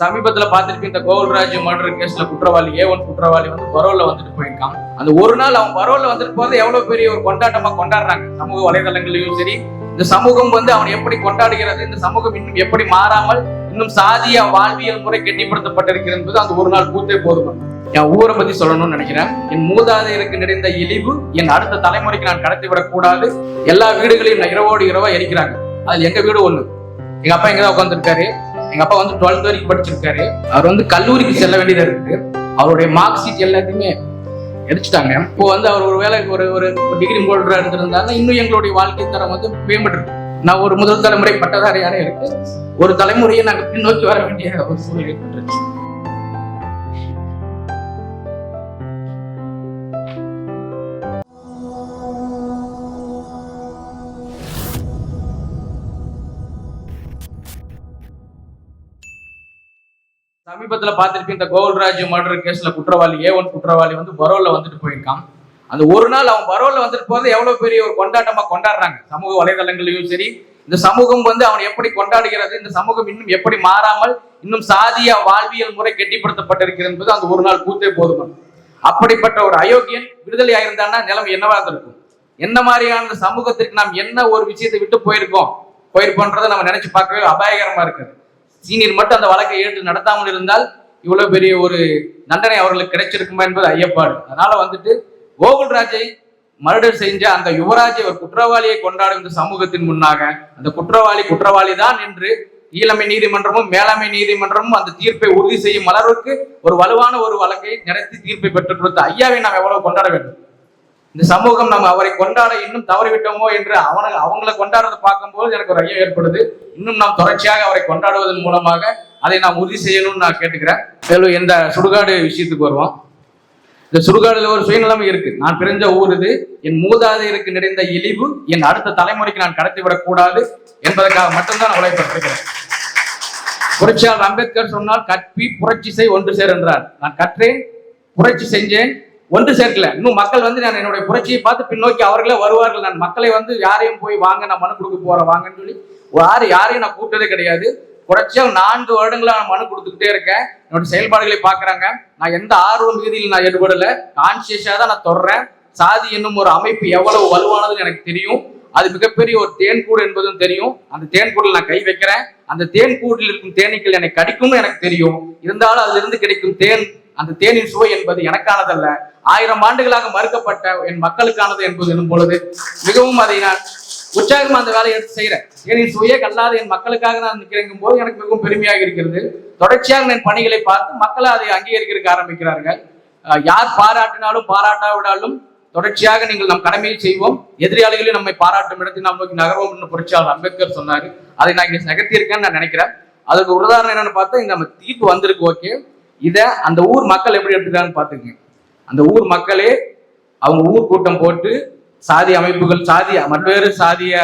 சமீபத்துல பார்த்திருக்க இந்த கோகுல்ராஜ் மர்டர் கேஸ்ல குற்றவாளி ஏ ஒன் குற்றவாளி வந்து பரோல்ல வந்துட்டு போயிருக்கான். அந்த ஒரு நாள் அவன் பரோல்ல வந்துட்டு போறது எவ்வளவு பெரிய ஒரு கொண்டாட்டமா கொண்டாடுறாங்க. சமூக வலைதளங்களையும் சரி இந்த சமூகம் வந்து அவன் எப்படி கொண்டாடுகிறது இந்த சமூகம் இன்னும் எப்படி மாறாமல் இன்னும் சாதிய வாழ்வியல் முறை கெட்டிப்படுத்தப்பட்டிருக்கிறது என்பது அந்த ஒரு நாள் கூத்தே போதும். என் ஊரை பத்தி சொல்லணும்னு நினைக்கிறேன். என் மூதாதையருக்கு நிறைந்த இழிவு என் அடுத்த தலைமுறைக்கு நான் கடத்தி விடக்கூடாது எல்லா வீடுகளையும் நான் இரவோடு இரவா எரிக்கிறாங்க. அதுல எங்க வீடு ஒண்ணு? எங்க அப்பா எங்கதான் உட்காந்துருக்காரு எங்க அப்பா வந்து டுவெல்த் வரைக்கும் படிச்சிருக்காரு. அவர் வந்து கல்லூரிக்கு செல்ல வேண்டியதா இருக்கு. அவருடைய மார்க் ஷீட் எல்லாத்தையுமே எடுத்துட்டாங்க. இப்போ வந்து அவர் ஒரு வேலை ஒரு ஒரு டிகிரி ஹோல்டரா இருந்திருந்தாருன்னா இன்னும் எங்களுடைய வாழ்க்கை தரம் வந்து மேம்பட்டு நான் ஒரு முதல் தலைமுறை பட்டதாரியாரே இருக்கு ஒரு தலைமுறையை நாங்க பின்னோக்கி வர வேண்டிய ஒரு சூழ்நிலை ஏற்பட்டுருச்சு. சமீபத்துல பார்த்திருக்க இந்த கோகுல்ராஜ் மர்டர் கேஸ்ல குற்றவாளி ஏ ஒன் குற்றவாளி வந்து பரோல்ல வந்துட்டு போயிருக்கான். அந்த ஒரு நாள் அவன் பரோல்ல வந்துட்டு போது எவ்வளவு பெரிய ஒரு கொண்டாட்டமா கொண்டாடுறாங்க. சமூக வலைதளங்களையும் சரி இந்த சமூகம் வந்து அவனை எப்படி கொண்டாடுகிறது இந்த சமூகம் இன்னும் எப்படி மாறாமல் இன்னும் சாதிய வாழ்வியல் முறை கெட்டிப்படுத்தப்பட்டிருக்கிறது என்பது அந்த ஒரு நாள் கூத்தே போதும் அப்படிப்பட்ட ஒரு அயோக்கியன் விடுதலை ஆயிருந்தான்னா நிலைமை என்னவா இருக்கும் என்ன மாதிரியான சமூகத்திற்கு நாம் என்ன ஒரு விஷயத்தை விட்டு போயிருக்கோம்? போயிருப்போன்றதை நம்ம நினைச்சு பார்க்கவே அபாயகரமா இருக்குது. சீனியர் மட்டும் அந்த வழக்கை ஏற்று நடத்தாமல் இருந்தால் இவ்வளவு பெரிய ஒரு தண்டனை அவர்களுக்கு கிடைச்சிருக்குமா என்பது ஐயப்பாடு. அதனால வந்துட்டு கோகுல்ராஜை மர்டர் செஞ்ச அந்த யுவராஜை ஒரு குற்றவாளியை கொண்டாடும் இந்த சமூகத்தின் முன்னாக அந்த குற்றவாளி குற்றவாளி தான் என்று ஈழமை நீதிமன்றமும் மேலாண்மை நீதிமன்றமும் அந்த தீர்ப்பை உறுதி செய்யும் அளவிற்கு ஒரு வலுவான ஒரு வழக்கை நடத்தி தீர்ப்பை பெற்றுக் கொடுத்த ஐயாவை நாம் எவ்வளவு கொண்டாட வேண்டும்? இந்த சமூகம் நம்ம அவரை கொண்டாட இன்னும் தவறிவிட்டோமோ என்று அவனை அவங்கள கொண்டாடுறதை பார்க்கும்போது எனக்கு ஒரு ஐயம் ஏற்படுது. இன்னும் நாம் தொடர்ச்சியாக அவரை கொண்டாடுவதன் மூலமாக அதை நாம் உறுதி செய்யணும்னு நான் கேட்டுக்கிறேன். மேலும் இந்த சுடுகாடு விஷயத்துக்கு வருவோம். இந்த சுடுகாடுல ஒரு சுயநலம் இருக்கு. நான் பிறந்த ஊர் இது. என் மூதாதையருக்கு நிறைந்த இழிவு என் அடுத்த தலைமுறைக்கு நான் கடத்தி விடக்கூடாது என்பதற்காக மட்டும்தான் நான் உழைப்பட்டிருக்கிறேன் புரட்சியாளர் அம்பேத்கர் சொன்னால் கற்பி புரட்சி செய் ஒன்று சேர் என்றார். நான் கற்றேன் புரட்சி செஞ்சேன். ஒன்று சேர்க்கல. இன்னும் மக்கள் வந்து நான் என்னுடைய புரட்சியை பார்த்து பின்னோக்கி அவர்களே வருவார்கள். நான் மக்களை வந்து யாரையும் போய் வாங்க நான் மனு கொடுக்க போறேன் வாங்கன்னு சொல்லி யாரு யாரையும் நான் கூப்பிட்டதே கிடையாது. புரட்சியா நான்கு வருடங்களா நான் மனு கொடுத்துக்கிட்டே இருக்கேன். என்னோட செயல்பாடுகளை பாக்குறாங்க நான் எந்த ஆர்வ மிகுதியில் நான் ஈடுபடல. கான்சியஸா தான் நான் தொடர்றேன் சாதி என்னும் ஒரு அமைப்பு எவ்வளவு வலுவானதுன்னு எனக்கு தெரியும். அது மிகப்பெரிய ஒரு தேன்கூடு என்பதும் தெரியும். அந்த தேன்கூடில் நான் கை வைக்கிறேன். அந்த தேன்கூடில் இருக்கும் தேனீக்கள் என்னை கடிக்கும்னு எனக்கு தெரியும். இருந்தாலும் அதிலிருந்து கிடைக்கும் தேன் அந்த தேனின் சுவை என்பது எனக்கானதல்ல. ஆயிரம் ஆண்டுகளாக மறுக்கப்பட்ட என் மக்களுக்கானது என்பது எனும் பொழுது மிகவும் அதை நான் உற்சாகமா அந்த வேலையை எடுத்து செய்கிறேன் என் சுய கல்லாத என் மக்களுக்காக நான் நிற்கிறேங்கும் போது எனக்கு மிகவும் பெருமையாக இருக்கிறது. தொடர்ச்சியாக என் பணிகளை பார்த்து மக்கள் அதை அங்கீகரிக்க ஆரம்பிக்கிறார்கள். யார் பாராட்டினாலும் பாராட்டாவிடாலும் தொடர்ச்சியாக நீங்கள் நம் கடமையை செய்வோம். எதிராளிகளையும் நம்மை பாராட்டும் இடத்தில் நாம் நோக்கி நகர்வோம் என்று புரட்சியாளர் அம்பேத்கர் சொன்னாரு. அதை நான் இங்கே நகர்த்தியிருக்கேன்னு நான் நினைக்கிறேன். அதுக்கு ஒரு உதாரணம் என்னன்னு பார்த்தா இந்த நம்ம தீர்ப்பு வந்திருக்கு ஓகே. இதை அந்த ஊர் மக்கள் எப்படி எடுத்துக்கிறான்னு பாத்துக்கங்க அந்த ஊர் மக்களே அவங்க ஊர் கூட்டம் போட்டு சாதி அமைப்புகள் சாதி பல்வேறு சாதிய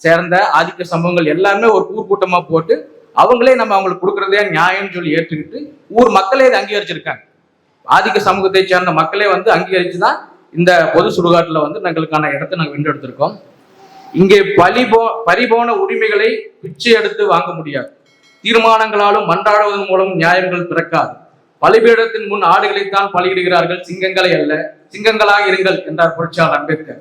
சேர்ந்த ஆதிக்க சம்பவங்கள் எல்லாமே ஒரு ஊர் கூட்டமா போட்டு அவங்களே நம்ம அவங்களுக்கு கொடுக்கறதே நியாயம்னு சொல்லி ஏற்றுக்கிட்டு ஊர் மக்களே இதை அங்கீகரிச்சிருக்காங்க. ஆதிக்க சமூகத்தை சேர்ந்த மக்களே வந்து அங்கீகரிச்சு தான் இந்த பொது சுடுகாட்டில் வந்து எங்களுக்கான இடத்தை நாங்கள் வென்றெடுத்திருக்கோம். இங்கே பலிபோ பறிபோன உரிமைகளை பிச்சை எடுத்து வாங்க முடியாது. தீர்மானங்களாலும் மன்றாடுவதன் மூலம் நியாயங்கள் பிறக்காது. பலிபீடத்தின் முன் ஆடுகளைத்தான் பலியிடுகிறார்கள் சிங்கங்களை அல்ல. சிங்கங்களாக இருங்கள் என்றார் புரட்சியாளர் அம்பேத்கர்.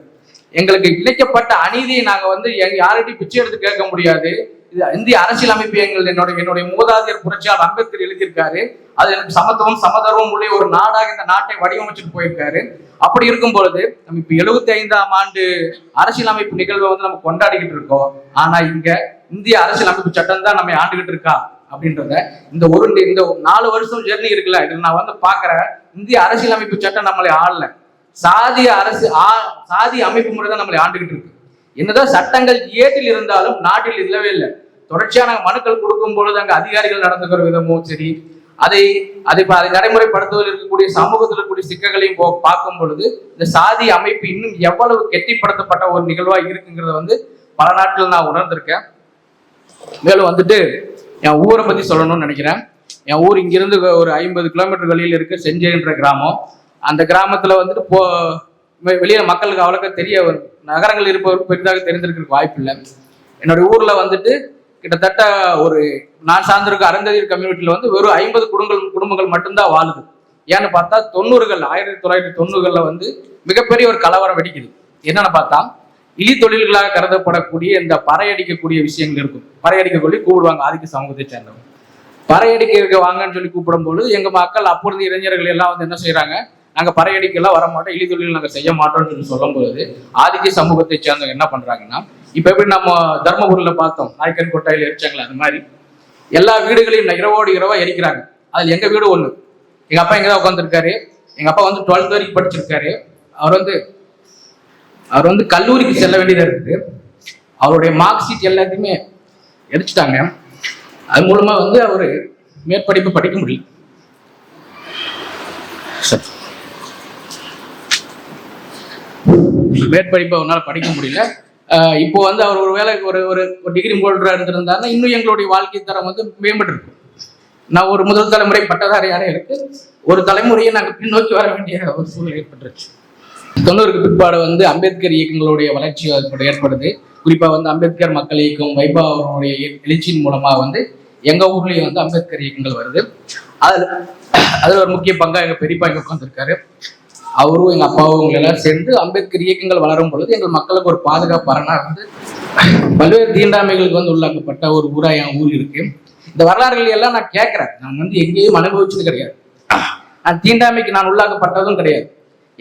எங்களுக்கு இணைக்கப்பட்ட அநீதியை நாங்க வந்து எங்க யார்கிட்டயும் பிச்சை எடுத்து கேட்க முடியாது. இது இந்திய அரசியல் அமைப்பு எங்கள் என்னோட என்னுடைய மூதாதையர் புரட்சியாளர் அம்பேத்கர் எழுதியிருக்காரு. அது எனக்கு சமத்துவம் சமதர்வம் உள்ள ஒரு நாடாக இந்த நாட்டை வடிவமைச்சிட்டு போயிருக்காரு. அப்படி இருக்கும் பொழுது நம்ம இப்ப எழுபத்தி ஐந்தாம் ஆண்டு அரசியல் அமைப்பு நிகழ்வை வந்து நம்ம கொண்டாடிக்கிட்டு இருக்கோம். ஆனா இங்க இந்திய அரசியல் அமைப்பு சட்டம் தான் நம்ம ஆண்டுகிட்டு இருக்கா? அப்படின்றத இந்த ஒரு இந்த நாலு வருஷம் ஜெர்னி இருக்குல்ல இதுல நான் வந்து பாக்குறேன் இந்திய அரசியல் அமைப்பு சட்டம் நம்மளை ஆளல. சாதிய அரசு ஆ- சாதி அமைப்பு முறை தான் நம்மளை ஆண்டுகிட்டு இருக்கு. என்னதான் சட்டங்கள் ஏட்டில் இருந்தாலும் நாட்டில் இல்லவே இல்லை. தொடர்ச்சியான மனுக்கள் கொடுக்கும் பொழுது அங்கே அதிகாரிகள் நடந்துக்கிற விதமும் சரி. அதை அதை அதை நடைமுறைப்படுத்துவதில் இருக்கக்கூடிய சமூகத்தில் இருக்கக்கூடிய சிக்கல்களையும் போ- பார்க்கும் பொழுது இந்த சாதி அமைப்பு இன்னும் எவ்வளவு கெட்டிப்படுத்தப்பட்ட ஒரு நிகழ்வா இருக்குங்கிறத வந்து பல நாட்கள் நான் உணர்ந்திருக்கேன். மேலும் வந்துட்டு என் ஊரை பத்தி சொல்லணும்னு நினைக்கிறேன். என் ஊர் இங்கிருந்து ஒரு ஐம்பது கிலோமீட்டர் வெளியில் இருக்க செஞ்சேன்ற கிராமம். அந்த கிராமத்துல வந்துட்டு போ வெளியே வெளியில மக்களுக்கு அவ்வளோக்கா தெரிய வரும். நகரங்கள் இருப்பவருக்கு பெரிதாக தெரிந்திருக்கிறதுக்கு வாய்ப்பு இல்லை. என்னுடைய ஊர்ல வந்துட்டு கிட்டத்தட்ட ஒரு நான் சார்ந்திருக்க அருந்ததியர் கம்யூனிட்டியில் வந்து வெறும் ஐம்பது குடும்பங்கள் குடும்பங்கள் மட்டும்தான் வாழுது. ஏன்னு பார்த்தா தொண்ணூறுகள் ஆயிரத்தி தொள்ளாயிரத்தி தொண்ணூறுகளில் வந்து மிகப்பெரிய ஒரு கலவரம் வெடிக்குது. என்னென்னு பார்த்தா இழி தொழில்களாக கருதப்படக்கூடிய இந்த பறையடிக்கக்கூடிய விஷயங்கள் இருக்கும். பறையடிக்கக்கூடிய கூப்பிடுவாங்க ஆதிக்க சமூகத்தை சேர்ந்தவங்க. பறையடிக்க வாங்கன்னு சொல்லி கூப்பிடும்போது எங்க மக்கள் அப்பொழுது இளைஞர்கள் எல்லாம் வந்து என்ன செய்கிறாங்க நாங்க பறையடிக்கெல்லாம் வர மாட்டோம் இழி தொழில் நாங்க செய்ய மாட்டோம்னு சொல்லி சொல்லும்போது ஆதிக்க சமூகத்தை சேர்ந்தவங்க என்ன பண்றாங்கன்னா இப்ப எப்படி நம்ம தர்மபுரியில பார்த்தோம் நாய்க்கன் கொட்டாயில எரிச்சாங்களே அது மாதிரி. எல்லா வீடுகளையும் இரவோடு இரவா எரிக்கிறாங்க. அதுல எங்க வீடு ஒண்ணு? எங்க அப்பா எங்க தான் உட்காந்துருக்காரு எங்க அப்பா வந்து டுவெல்த் வரைக்கும் படிச்சிருக்காரு. அவர் வந்து அவர் வந்து கல்லூரிக்கு செல்ல வேண்டியதா இருக்குது. அவருடைய மார்க் ஷீட் எல்லாத்தையுமே எரிச்சிட்டாங்க அது மூலமா வந்து அவர் மேற்படிப்பு படிக்க முடியல. சரி. மேற்படிப்பு அவரால் படிக்க முடியல. இப்போ வந்து அவர் ஒரு வேலை ஒரு ஒரு டிகிரி ஹோல்டரா இருந்திருந்தாருன்னா இன்னும் எங்களுடைய வாழ்க்கை தரம் வந்து மேம்பட்டு இருக்கும் நான் ஒரு முதல் தலைமுறை பட்டதாரியாக இருக்கு ஒரு தலைமுறையை நாங்கள் பின்னோக்கி வர வேண்டிய ஒரு சூழ்நிலை ஏற்பட்டுருச்சு. தொண்ணூறுக்கு பிற்பாடு வந்து அம்பேத்கர் இயக்கங்களுடைய வளர்ச்சி ஏற்படுது. குறிப்பாக வந்து அம்பேத்கர் மக்கள் இயக்கம் வைபா அவர்களுடைய எழுச்சியின் மூலமாக வந்து எங்கள் ஊர்லேயும் வந்து அம்பேத்கர் இயக்கங்கள் வருது. அதில் அதில் ஒரு முக்கிய பங்காக எங்கள் பெரியப்பா இங்கே உட்காந்துருக்காரு அவரும் எங்கள் அப்பாவும் எல்லாம் சேர்ந்து அம்பேத்கர் இயக்கங்கள் வளரும் பொழுது எங்கள் மக்களுக்கு ஒரு பாதுகாப்பு வந்து பல்வேறு தீண்டாமைகளுக்கு வந்து உள்ளாக்கப்பட்ட ஒரு ஊரா என் ஊர் இருக்கு. இந்த வரலாறுகள் எல்லாம் நான் கேட்குறேன். நான் வந்து எங்கேயும் அனுபவிச்சது கிடையாது. நான் தீண்டாமைக்கு நான் உள்ளாக்கப்பட்டதும் கிடையாது.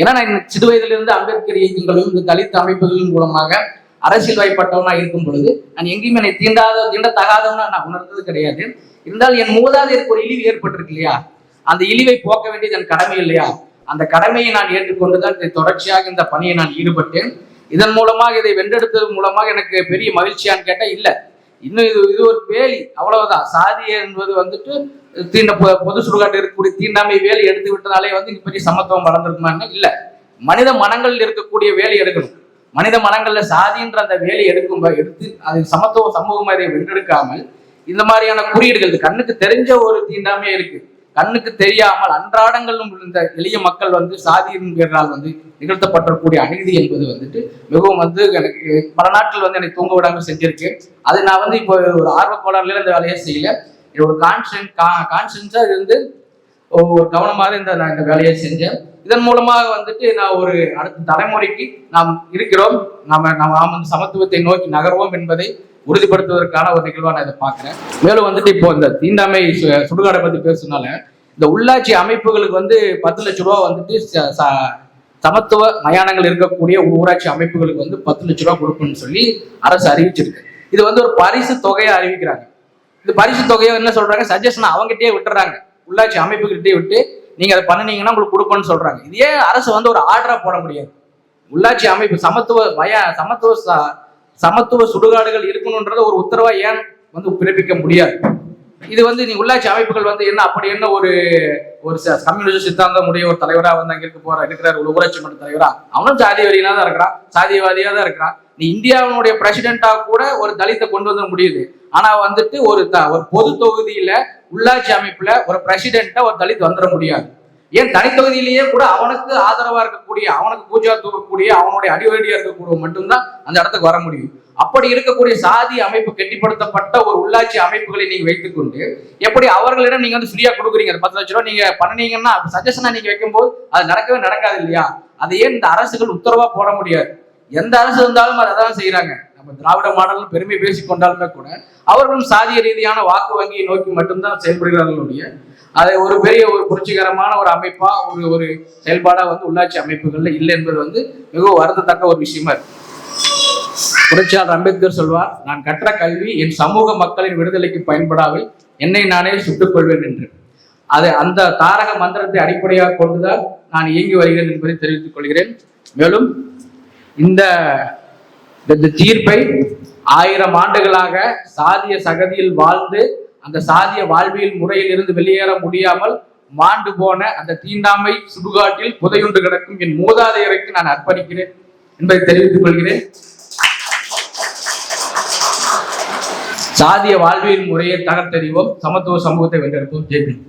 ஏன்னா நான் சிறு வயதிலிருந்து அம்பேத்கர் இயக்கங்களும் இந்த தலித் அமைப்புகளின் மூலமாக அரசியல் வாய்ப்பட்டவனா இருக்கும் பொழுது நான் எங்கேயுமே என்னை தீண்டாத தீண்டத்தகாதவனா நான் உணர்ந்தது கிடையாது. இருந்தால் என் மூதாதையருக்கு ஒரு இழிவு ஏற்பட்டிருக்கு இல்லையா? அந்த இழிவை போக்க வேண்டியது என் கடமை இல்லையா? அந்த கடமையை நான் ஏற்றுக்கொண்டுதான் இதை தொடர்ச்சியாக இந்த பணியை நான் ஈடுபட்டேன். இதன் மூலமாக இதை வென்றெடுத்தது மூலமாக எனக்கு பெரிய மகிழ்ச்சியான்னு கேட்டால் இல்லை. இன்னும் இது இது ஒரு வேலி. அவ்வளவுதான். சாதி என்பது வந்துட்டு தீண்ட பொது சுடுகாட்டு இருக்கக்கூடிய தீண்டாமை வேலி எடுத்து விட்டதாலே வந்து இங்க பெரிய சமத்துவம் வளர்ந்துருக்குமான்னு இல்ல. மனித மனங்களில் இருக்கக்கூடிய வேலி எடுக்கணும். மனித மனங்கள்ல சாதின்ற அந்த வேலி எடுக்கும் எடுத்து அது சமத்துவ சமூகம் இதை வென்றெடுக்காமல் இந்த மாதிரியான குறியீடுகள் இது கண்ணுக்கு தெரிஞ்ச ஒரு தீண்டாமையே இருக்கு. கண்ணுக்கு தெரியாமல் அன்றாடங்களும் இருந்த எளிய மக்கள் வந்து சாதியின் பேரால் வந்து நிகழ்த்தப்பட்டிருக்கக்கூடிய அநீதி என்பது வந்துட்டு மிகவும் வந்து எனக்கு பல நாட்கள் வந்து எனக்கு தூங்க விடாமல் செஞ்சிருக்கு. அது நான் வந்து இப்போ ஒரு ஆர்வக்கோளாறுல இந்த வேலையை செய்யல. ஒரு ஒரு கா கான்சன்ஸா இருந்து ஒரு கவனமாக இந்த நான் இந்த வேலையை செஞ்சேன். இதன் மூலமாக வந்துட்டு நான் ஒரு அடுத்த தலைமுறைக்கு நாம் இருக்கிறோம். நாம நாம் நாம் வந்து சமத்துவத்தை நோக்கி நகர்வோம் என்பதை உறுதிப்படுத்துவதற்கான ஒரு நிகழ்வாக நான் இதை பார்க்குறேன். மேலும் வந்துட்டு இப்போ இந்த தீண்டாமை சு- சுடுகாடை பற்றி பேசுனால இந்த உள்ளாட்சி அமைப்புகளுக்கு வந்து பத்து லட்ச ரூபா வந்துட்டு ச- ச- சமத்துவ மயானங்கள் இருக்கக்கூடிய ஊராட்சி அமைப்புகளுக்கு வந்து பத்து லட்ச ரூபா கொடுக்கணும்னு சொல்லி அரசு அறிவிச்சிருக்கு. இது வந்து ஒரு பரிசு தொகையை அறிவிக்கிறாங்க. இந்த பரிசு தொகையை என்ன சொல்றாங்க? சஜஷன் அவங்ககிட்டயே விட்டுறாங்க. உள்ளாட்சி அமைப்புகிட்டே விட்டு நீங்க அதை பண்ணுனீங்கன்னா உங்களுக்கு கொடுப்போம்னு சொல்றாங்க. இது ஏன் அரசு வந்து ஒரு ஆர்டரா போட முடியாது? உள்ளாட்சி அமைப்பு சமத்துவ வய சமத்துவ ச- சமத்துவ சுடுகாடுகள் இருக்கணும்ன்றத ஒரு உத்தரவா ஏன் வந்து பிறப்பிக்க முடியாது? இது வந்து நீ உள்ளாட்சி அமைப்புகள் வந்து என்ன அப்படி என்ன ஒரு ஒரு ச- கம்யூனிஸ்ட் சித்தாந்தம் உடைய ஒரு தலைவரா வந்து அங்க இருக்க போற இருக்கிறார் ஒரு ஊராட்சி மன்ற தலைவரா? அவனும் சாதி வரியினா தான் இருக்கிறான் சாதியவாதியா தான் இருக்கிறான். நீ இந்தியாவினுடைய பிரசிடென்டா கூட ஒரு தலித்தை கொண்டு வந்து முடியுது. ஆனா வந்துட்டு ஒரு த- ஒரு பொது தொகுதியில உள்ளாட்சி அமைப்புல ஒரு பிரசிடென்ட்டா ஒரு தலித் வந்துட முடியாது. ஏன் தனித்தொகுதியிலேயே கூட அவனுக்கு ஆதரவா இருக்கக்கூடிய அவனுக்கு பூஜா தூக்கக்கூடிய அவனுடைய அடிவடியா இருக்கக்கூடிய மட்டும்தான் அந்த இடத்துக்கு வர முடியும். அப்படி இருக்கக்கூடிய சாதி அமைப்பு கெட்டிப்படுத்தப்பட்ட ஒரு உள்ளாட்சி அமைப்புகளை நீங்க வைத்துக்கொண்டு எப்படி அவர்களிடம் நீங்க வந்து ஃப்ரீயா கொடுக்குறீங்க? பத்து லட்ச ரூபா நீங்க பண்ணீங்கன்னா சஜஷனா நீங்க வைக்கும்போது அது நடக்கவே நடக்காது இல்லையா? அதை ஏன் இந்த அரசுகள் உத்தரவா போட முடியாது. எந்த அரசு இருந்தாலும் அதை தான் செய்யறாங்க நம்ம திராவிட மாடல் பெருமை பேசிக்கொண்டாலுமே கூட அவர்களும் சாதிய ரீதியான வாக்கு வங்கியை நோக்கி மட்டும்தான் செயல்படுகிறார்கள் அதை ஒரு பெரிய ஒரு புரட்சிகரமான ஒரு அமைப்பா ஒரு ஒரு செயல்பாடா வந்து உள்ளாட்சி அமைப்புகள்ல இல்லை என்பது வந்து மிகவும் வருந்தத்தக்க ஒரு விஷயமா இருக்கு. புரட்சியாளர் அம்பேத்கர் சொல்வார் நான் கற்ற கல்வி என் சமூக மக்களின் விடுதலைக்கு பயன்படாமல் என்னை நானே சுட்டுக் கொள்வேன் என்று. அது அந்த தாரக மந்திரத்தை அடிப்படையாக கொண்டுதான் நான் இயங்கி வருகிறேன் என்பதை தெரிவித்துக் கொள்கிறேன். மேலும் இந்த இந்த தீர்ப்பை ஆயிரம் ஆண்டுகளாக சாதிய சகதியில் வாழ்ந்து அந்த சாதிய வாழ்வியல் முறையில் இருந்து வெளியேற முடியாமல் மாண்டு போன அந்த தீண்டாமை சுடுகாட்டில் புதையுண்டு கிடக்கும் என் மூதாதையருக்கு நான் அர்ப்பணிக்கிறேன் என்பதை தெரிவித்துக் கொள்கிறேன். சாதிய வாழ்வியல் முறையை தகர்த்தறிவோம். சமத்துவ சமூகத்தை வென்றெடுப்போம். ஜெய்பின்